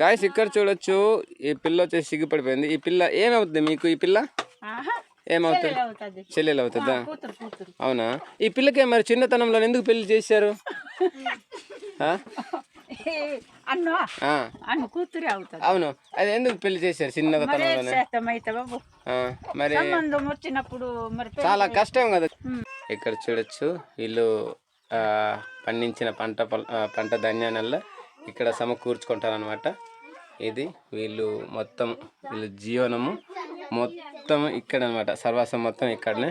Guys ఇక్కడ చూడొచ్చు ఈ పిల్ల వచ్చేసి సిగ్గుపడిపోయింది. ఈ పిల్ల ఏమవుతుంది మీకు ఈ పిల్ల? ఏమవుతుంది? చెల్లెలు అవుతుందా అవునా? ఈ పిల్లకే మరి చిన్నతనంలో ఎందుకు పెళ్ళి చేశారు? అవును. అది ఎందుకు పెళ్ళి చేశారు చిన్నతనంలోనే? మరి చాలా కష్టం కదా. ఇక్కడ చూడొచ్చు వీళ్ళు పండించిన పంట పంట ధాన్యానల్లా ఇక్కడ సమకూర్చుకుంటారనమాట ఇది వీళ్ళు మొత్తం వీళ్ళ జీవనము మొత్తం ఇక్కడ అనమాట సర్వాసం మొత్తం ఇక్కడనే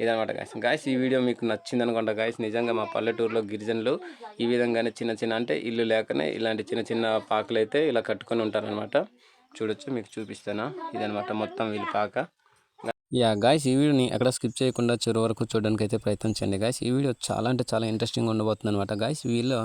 ఇదనమాట గాయస్ గాయస్ ఈ వీడియో మీకు నచ్చింది అనుకుంటా గాయస్ నిజంగా మా పల్లెటూరులో గిరిజనులు ఈ విధంగానే చిన్న చిన్న అంటే ఇల్లు లేకనే ఇలాంటి చిన్న చిన్న పాకలు అయితే ఇలా కట్టుకొని ఉంటారనమాట చూడొచ్చు మీకు చూపిస్తాను? ఇదనమాట మొత్తం వీళ్ళు పాక. యా గాయస్ ఈ వీడియోని ఎక్కడ స్కిప్ చేయకుండా చివరి వరకు చూడడానికి అయితే ప్రయత్నించండి గాయస్ ఈ వీడియో చాలా అంటే చాలా ఇంట్రెస్టింగ్ ఉండబోతుంది అనమాట గాయస్ వీళ్ళు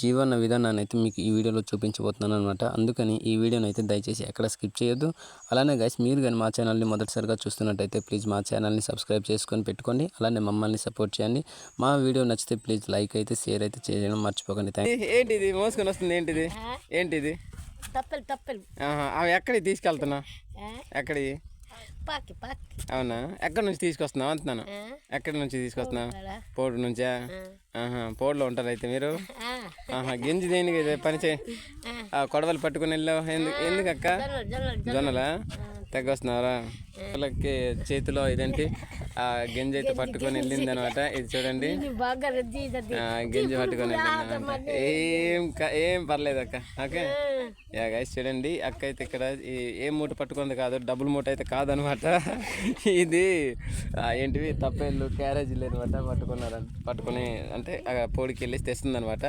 జీవన విధానాన్ని అయితే మీకు ఈ వీడియోలో చూపించబోతున్నాను అనమాట అందుకని ఈ వీడియోని అయితే దయచేసి ఎక్కడ స్కిప్ చేయొద్దు. అలానే గాయస్ మీరు కానీ మా ఛానల్ని మొదటిసారిగా చూస్తున్నట్టయితే ప్లీజ్ మా ఛానల్ని సబ్స్క్రైబ్ చేసుకొని పెట్టుకోండి. అలానే మమ్మల్ని సపోర్ట్ చేయండి. మా వీడియో నచ్చితే ప్లీజ్ లైక్ అయితే షేర్ అయితే చేయడం మర్చిపోకండి. ఏంటిది? మోసుకొని వస్తుంది ఏంటిది? ఏంటిది? తప్పలు తప్పలు. అవి ఎక్కడికి తీసుకెళ్తున్నా? ఎక్కడికి? పాకి పాకి. అవునా? ఎక్కడి నుంచి తీసుకొస్తున్నావు అంటున్నాను. ఎక్కడి నుంచి తీసుకొస్తున్నావు? పోడు నుంచా? ఆహా పోడులో ఉంటారు అయితే మీరు? ఆహా గింజి దేనికి పని ఆ. కొడవలు పట్టుకుని వెళ్ళావు. ఎందుకు ఎందుకు అక్క జొన్నలా తెగొస్తున్నారా వాళ్ళకి చేతిలో ఇదేంటి? ఆ గింజ అయితే పట్టుకొని వెళ్ళింది అనమాట ఇది చూడండి. గింజ పట్టుకొని వెళ్ళింది ఏం ఏం పర్లేదు అక్క. ఓకే. యా గైస్ చూడండి. అక్క అయితే ఇక్కడ ఏ మూట పట్టుకుంది కాదు డబుల్ మూట అయితే కాదనమాట. ఇది ఏంటివి? తప్పేళ్ళు క్యారేజీలు అనమాట పట్టుకున్నారు పట్టుకొని అంటే పోడికి వెళ్ళి తెస్తుంది అనమాట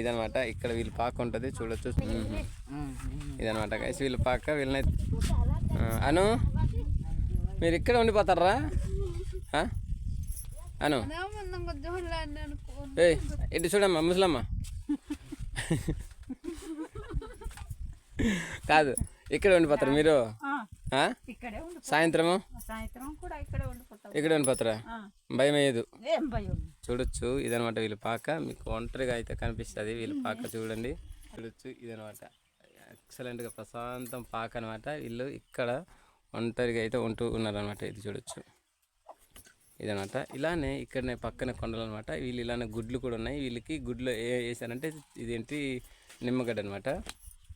ఇదనమాట. ఇక్కడ వీళ్ళు పాక ఉంటుంది చూడొచ్చు. ఇదనమాట గైస్ వీళ్ళు పాక వీళ్ళని అను మీరు ఇక్కడ ఉండిపోతారా? అను. ఇటు చూడమ్మా ముసలమ్మ. కాదు ఇక్కడ ఉండిపోతారు మీరు? సాయంత్రము? సాయంత్రం కూడా ఇక్కడే ఉండిపోతాం. ఇక్కడ ఉండిపోతారా? భయం అయ్యేదు చూడొచ్చు ఇదనమాట వీళ్ళ పాక. మీకు ఒంటరిగా అయితే కనిపిస్తుంది వీళ్ళ పాక చూడండి. చూడొచ్చు ఇదనమాట. ఎక్సలెంట్గా ప్రశాంతం పాక అనమాట వీళ్ళు ఇక్కడ ఒంటరిగా అయితే ఉంటూ ఉన్నారనమాట ఇది చూడొచ్చు. ఇదనమాట. ఇలానే ఇక్కడనే పక్కన కొండలు అనమాట వీళ్ళు ఇలానే గుడ్లు కూడా ఉన్నాయి. వీళ్ళకి గుడ్లు ఏ వేసారంటే ఇదేంటి నిమ్మగడ్డ అనమాట.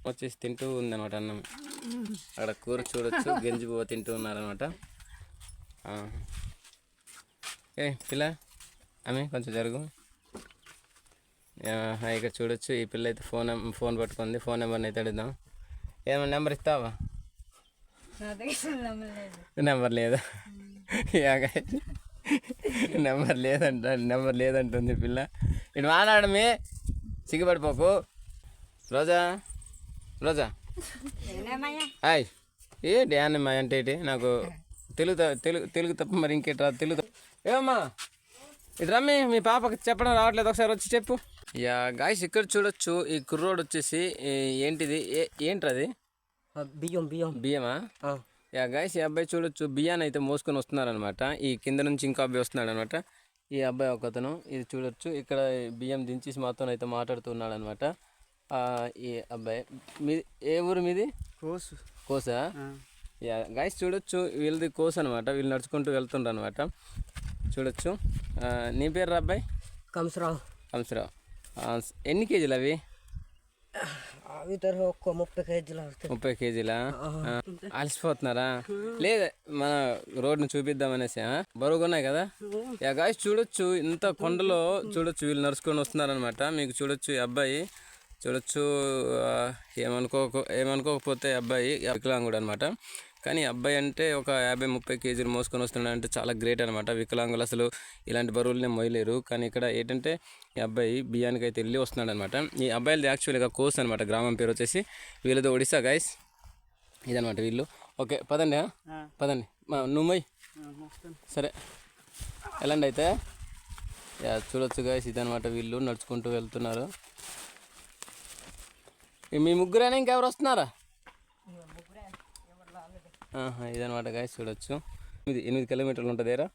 వచ్చేసి తింటూ ఉందన్నమాట అన్నం. అక్కడ కూర చూడొచ్చు. గంజి పువ్వు తింటూ ఉన్నారనమాట. ఆ. ఏ పిల్ల ఆమె కొంచెం జరుగు. ఇక్కడ చూడొచ్చు. ఈ పిల్ల అయితే ఫోన్ ఫోన్ పట్టుకుంది. ఫోన్ నెంబర్ని అయితే అడుగుదాం. ఏమన్నా నెంబర్ ఇస్తావా? నెంబర్ లేదా. నెంబర్ లేదంట నెంబర్ లేదంటుంది పిల్ల. ఇటు మాట్లాడమే సిగ్గుపడిపోకు. రోజా? రోజా? హాయ్. ఏ డ్యాన్ మా అంటే ఏంటి? నాకు తెలుగు తెలుగు తెలుగు తప్ప మరి ఇంకేటి రాదు తెలుగు ఏమమ్మా? ఇది రమ్మి మీ పాపకి చెప్పడం రావట్లేదు. ఒకసారి వచ్చి చెప్పు. యా గాయస్ ఇక్కడ చూడొచ్చు ఈ కుర్రోడు వచ్చేసి ఏంటిది? ఏ ఏంట్రది బియ్యం బియ్యం. బియ్యమా? ఆ. యా గాయస్ ఈ అబ్బాయి చూడొచ్చు బియ్యాన్ని అయితే మోసుకొని వస్తున్నారనమాట ఈ కింద నుంచి ఇంకో అబ్బాయి వస్తున్నాడు అనమాట ఈ అబ్బాయి ఒకతను ఇది చూడొచ్చు ఇక్కడ బియ్యం దించేసి మాతో అయితే మాట్లాడుతున్నాడు అనమాట ఈ అబ్బాయి. మీ ఏ ఊరు మీది? కోసు. కోసా? యా గాయస్ చూడొచ్చు వీళ్ళది కోస అనమాట వీళ్ళు నడుచుకుంటూ వెళ్తుండ్రు అనమాట చూడొచ్చు. ఆ, నీ పేరు రా అబ్బాయి? కంసరావు. హంసరావు ఆ, ఎన్ని కేజీలు అవి? అవి తరహా ఒక్క ముప్పై కేజీలు ముప్పై కేజీలా? అలసిపోతున్నారా? లేదు మన రోడ్ని చూపిద్దామనేసి? బరువుగా ఉన్నాయి కదా? యా గాయస్ చూడొచ్చు. ఇంత కొండలో చూడొచ్చు. వీళ్ళు నడుచుకొని వస్తున్నారనమాట మీకు చూడొచ్చు ఈ అబ్బాయి. చూడొచ్చు ఏమనుకోక ఏమనుకోకపోతే అబ్బాయి వికలాంగుడు అనమాట కానీ అబ్బాయి అంటే ఒక యాభై ముప్పై కేజీలు మోసుకొని వస్తున్నాడు అంటే చాలా గ్రేట్ అనమాట వికలాంగులు అసలు ఇలాంటి బరువులనే మోయలేరు కానీ ఇక్కడ ఏంటంటే ఈ అబ్బాయి బియ్యానికి అయితే వెళ్ళి వస్తున్నాడు అనమాట ఈ అబ్బాయిలది యాక్చువల్గా కోర్స్ అనమాట గ్రామం పేరు వచ్చేసి వీళ్ళది ఒడిశా గైస్ ఇదనమాట వీళ్ళు. ఓకే పదండి? పదండి. మా నువ్వు మొయ్. సరే. వెళ్ళండి అయితే? యా చూడొచ్చు గాయస్ ఇదనమాట వీళ్ళు నడుచుకుంటూ వెళ్తున్నారు. మీ ముగ్గురైనా ఇంకెవరు వస్తున్నారా? ఇదనమాట గాయస్ చూడొచ్చు. ఎనిమిది ఎనిమిది కిలోమీటర్లు ఉంటుందేరా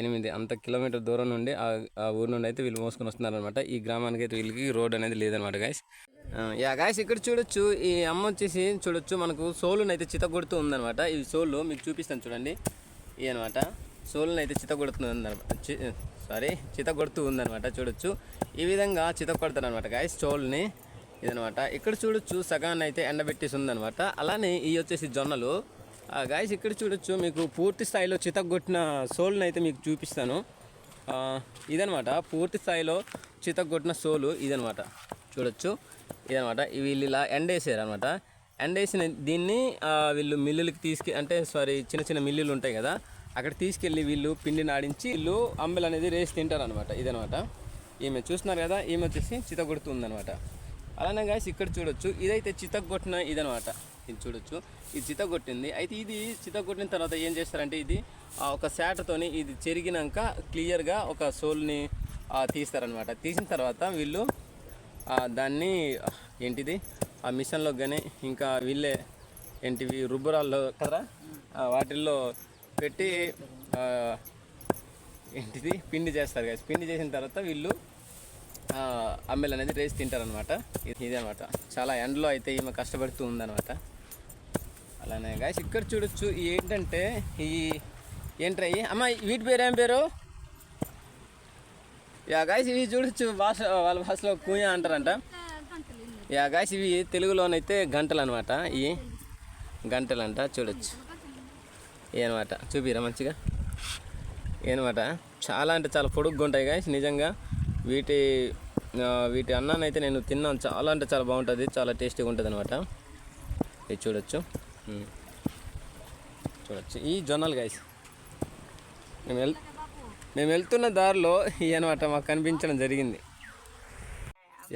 ఎనిమిది అంత కిలోమీటర్ దూరం నుండి ఆ ఆ ఊరు నుండి అయితే వీళ్ళు మోసుకొని వస్తున్నారు అనమాట ఈ గ్రామానికి అయితే వీళ్ళకి రోడ్ అనేది లేదనమాట గాయస్ ఆ, యా గాయస్ ఇక్కడ చూడొచ్చు ఈ అమ్మ వచ్చేసి చూడొచ్చు మనకు సోలుని అయితే చితగొడుతూ ఉందన్నమాట. ఈ సోలు మీకు చూపిస్తాను చూడండి. ఈ అనమాట సోలుని అయితే చితగొడుతుంది ఉందన్నమాట సారీ చితగొడుతూ ఉందన్నమాట చూడొచ్చు. ఈ విధంగా చితగొడతారు అనమాట గాయస్ సోల్ని. ఇదనమాట ఇక్కడ చూడొచ్చు సగాన్ని అయితే ఎండబెట్టేసి ఉందన్నమాట. అలానే ఈ వచ్చేసి జొన్నలు. గాయస్ ఇక్కడ చూడొచ్చు మీకు పూర్తి స్థాయిలో చితగొట్టిన సోల్ని అయితే మీకు చూపిస్తాను. ఆ, ఇదనమాట పూర్తి స్థాయిలో చితగొట్టిన సోలు ఇదనమాట. చూడొచ్చు ఇదనమాట. వీళ్ళు ఇలా వేసేయారనమాట ఎండ వేసిన దీన్ని వీళ్ళు మిల్లులకి తీసుకు అంటే సారీ చిన్న చిన్న మిల్లులు ఉంటాయి కదా అక్కడ తీసుకెళ్ళి వీళ్ళు పిండిని ఆడించి వీళ్ళు అంబెలు అనేది రేసి తింటారనమాట ఇదనమాట. ఈమె చూస్తున్నారు కదా ఈమె వచ్చేసి చితగొడుతుందనమాట అలానే గాయస్ ఇక్కడ చూడొచ్చు ఇదైతే చితగొట్టిన ఇదనమాట. ఇది చూడొచ్చు. ఇది చితగొట్టింది అయితే ఇది చితగొట్టిన తర్వాత ఏం చేస్తారంటే ఇది ఆ, ఒక శాటతోని ఇది చెరిగినాక క్లియర్గా ఒక సోల్ని తీస్తారనమాట తీసిన తర్వాత వీళ్ళు దాన్ని ఏంటిది? ఆ మిషన్లో కానీ ఇంకా వీళ్ళే ఏంటివి? రుబ్బురాల్లో కదా? వాటిల్లో పెట్టి ఏంటిది? పిండి చేస్తారు కదా పిండి చేసిన తర్వాత వీళ్ళు అమ్మేలు అమ్మెలు అనేది రేసి తింటారనమాట ఇది అనమాట చాలా ఎండలో అయితే ఈమె కష్టపడుతూ ఉందన్నమాట. అలానే గాయస్ ఇక్కడ చూడొచ్చు ఏంటంటే ఈ ఏంట్రయ్యి అమ్మ వీటి పేరు ఏం పేరు? యా గాయస్ ఇవి చూడొచ్చు భాష వాళ్ళ భాషలో కూయ అంటారంట. యా గాయస్ ఇవి తెలుగులోనైతే గంటలు అనమాట ఈ గంటలు అంట చూడొచ్చు అనమాట చూపిరా మంచిగా. అనమాట చాలా అంటే చాలా పొడుగ్గా ఉంటాయి గాయస్ నిజంగా. వీటి వీటి అన్నానైతే నేను తిన్నాను చాలా అంటే చాలా బాగుంటుంది చాలా టేస్టీగా ఉంటుంది అనమాట ఇది చూడొచ్చు. చూడొచ్చు. ఈ జొన్నలు గాయస్ మేము వెళ్ మేము వెళ్తున్న దారిలో ఈ అనమాట మాకు కనిపించడం జరిగింది.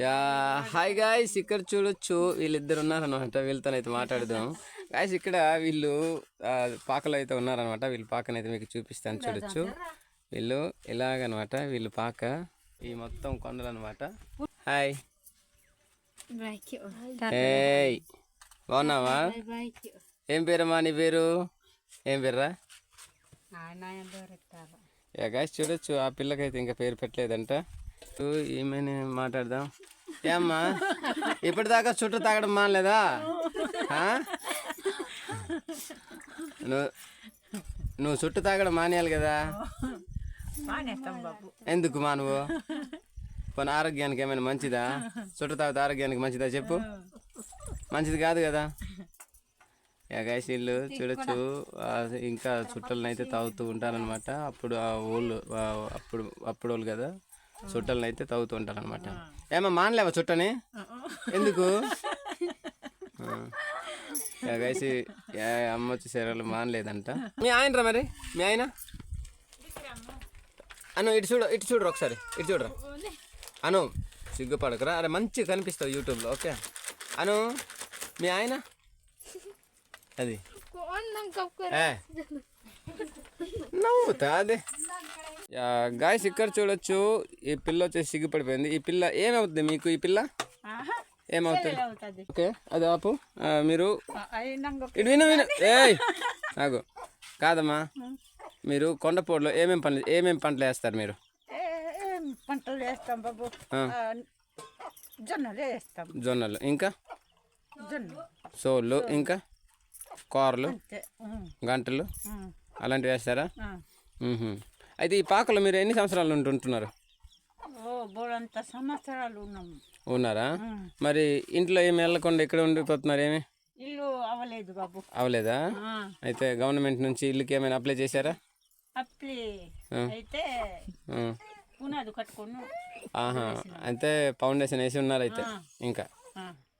యా హాయ్ గాయస్ ఇక్కడ చూడొచ్చు వీళ్ళిద్దరు ఉన్నారనమాట వీళ్ళతోనైతే మాట్లాడదాం. గాయస్ ఇక్కడ వీళ్ళు పాకలో అయితే ఉన్నారనమాట వీళ్ళు పాకనైతే మీకు చూపిస్తాను చూడొచ్చు. వీళ్ళు ఇలాగనమాట వీళ్ళు పాక ఈ మొత్తం కొండలు అనమాట హాయ్ బాగున్నావా? ఏం పేరమ్మా నీ పేరు? ఏం పేర్రా? యా గాయస్ చూడొచ్చు ఆ పిల్లకైతే ఇంకా పేరు పెట్టలేదంట. ఏమైనా మాట్లాడదాం. ఏమ్మా ఇప్పటిదాకా చుట్టూ తాగడం మానలేదా? నువ్వు నువ్వు చుట్టూ తాగడం మానేయాలి కదా? మానేస్తాం బాబు. ఎందుకు మానువు కొన్ని ఆరోగ్యానికి ఏమైనా మంచిదా? చుట్టూ తాగితే ఆరోగ్యానికి మంచిదా చెప్పు. మంచిది కాదు కదా యాగాయస్ వీళ్ళు చూడొచ్చు ఇంకా చుట్టలను అయితే తాగుతూ ఉంటారనమాట అప్పుడు ఆ ఊళ్ళు అప్పుడు అప్పుడు వాళ్ళు కదా చుట్టలను అయితే తాగుతూ ఉంటారనమాట ఏమో మానలేవా చుట్టని ఎందుకు యాగాయసి అమ్మ వచ్చి శరీరాలు మానలేదంట మీ ఆయన రా మరి మీ ఆయన అను ఇటు చూడు ఇటు చూడరు ఒకసారి ఇటు చూడరా అను సిగ్గుపడకరా అరే మంచిగా కనిపిస్తావు యూట్యూబ్లో ఓకే అను మీ ఆయన? అది. నవ్వుతా అదే. గాయస్ ఇక్కడ చూడొచ్చు. ఈ పిల్ల వచ్చేసి సిగ్గుపడిపోయింది. ఈ పిల్ల ఏమవుతుంది మీకు ఈ పిల్ల? ఏమవుతుంది? ఓకే అది ఆపు. మీరు? ఇటు విను విను. ఏయ్ నాకు కాదమ్మా. మీరు కొండపోడులో ఏమేమి పంటలు ఏమేమి పంటలు వేస్తారు మీరు? పంటలు వేస్తాం బాబు? జొన్నలు వేస్తాం. జొన్నలు. ఇంకా? సోళ్ళు ఇంకా కూరలు గంటలు అలాంటివి వేస్తారా. అయితే ఈ పాకలో మీరు ఎన్ని సంవత్సరాలు ఉంటుంటున్నారు సంవత్సరాలు ఉన్నాము ఉన్నారా. మరి ఇంట్లో ఏమి వెళ్ళకుండా ఇక్కడ ఉండిపోతున్నారు ఏమి? ఇల్లు అవ్వలేదు బాబు. అవలేదా అయితే గవర్నమెంట్ నుంచి ఇల్లుకి ఏమైనా అప్లై చేశారా? అప్లై అయితే. పునాది కట్టుకుని ఆహా. అయితే ఫౌండేషన్ వేసి ఉన్నారు అయితే ఇంకా.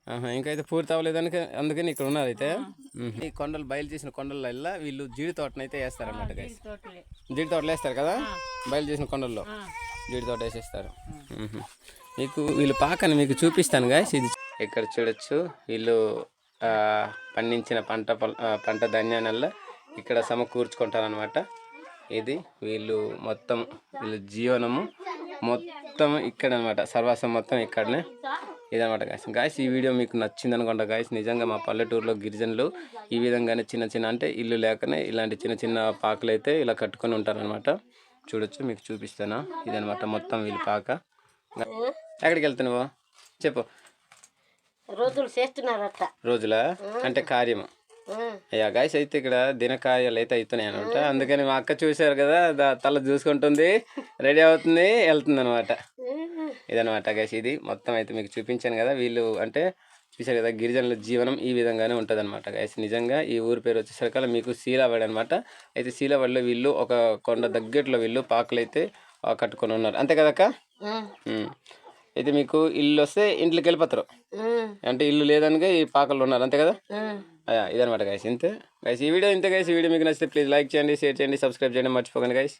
ఆ, ఆహా ఇంకా అయితే పూర్తి అవ్వలేదు అందుకే అందుకని ఇక్కడ ఉన్నారు అయితే. ఈ కొండలు బయలు చేసిన కొండల వీళ్ళు జీడి తోటను అయితే వేస్తారన్నమాట జీడి తోటలు. వేస్తారు కదా? బయలు చేసిన కొండల్లో. జీడి తోట వేసేస్తారు. మీకు వీళ్ళు పాకని మీకు చూపిస్తాను గాయస్ ఇది ఇక్కడ చూడొచ్చు. వీళ్ళు పండించిన పంట పంట ధాన్యానల్లా ఇక్కడ సమకూర్చుకుంటారనమాట ఇది వీళ్ళు మొత్తం వీళ్ళ జీవనము మొత్తం ఇక్కడ అనమాట సర్వాసం మొత్తం ఇక్కడనే. ఇదనమాట గాయస్ గాయస్ ఈ వీడియో మీకు నచ్చింది అనుకుంటా గాయస్ నిజంగా మా పల్లెటూరులో గిరిజనులు ఈ విధంగానే చిన్న చిన్న అంటే ఇల్లు లేకనే ఇలాంటి చిన్న చిన్న పాకలు అయితే ఇలా కట్టుకొని ఉంటారనమాట చూడొచ్చు మీకు చూపిస్తాను? ఇదనమాట మొత్తం వీళ్ళ పాక. ఎక్కడికి వెళ్తున్నావు? చెప్పు. రోజులు చేస్తున్నారట. రోజుల? అంటే కార్యము అయ్యా గాయస్ అయితే ఇక్కడ దినకార్యాలు అయితే అవుతున్నాయి అనమాట అందుకని మా అక్క చూశారు కదా తల చూసుకుంటుంది రెడీ అవుతుంది వెళ్తుంది అనమాట ఇదనమాట గైస్ ఇది మొత్తం అయితే మీకు చూపించాను కదా. వీళ్ళు అంటే చూశారు కదా గిరిజనుల జీవనం ఈ విధంగానే ఉంటుంది అనమాట గైస్ నిజంగా ఈ ఊరి పేరు వచ్చేసరికి మీకు శీలావాడి అనమాట అయితే శీలావాడిలో వీళ్ళు ఒక కొండ దగ్గరలో వీళ్ళు పాకలు అయితే ఆ, కట్టుకొని ఉన్నారు. అంతే కదక్క. అయితే మీకు ఇల్లు వస్తే ఇంట్లోకి వెళ్ళిపోతారు. అంటే ఇల్లు లేదనగా ఈ పాకల్లో ఉన్నారు. అంతే కదా? ఇదనమాట గైస్ ఇంతే. గైస్ ఈ వీడియో ఇంతే గైస్ ఈ వీడియో మీకు నచ్చితే ప్లీజ్ లైక్ చేయండి షేర్ చేయండి సబ్స్క్రైబ్ చేయండి. మర్చిపోకండి గైస్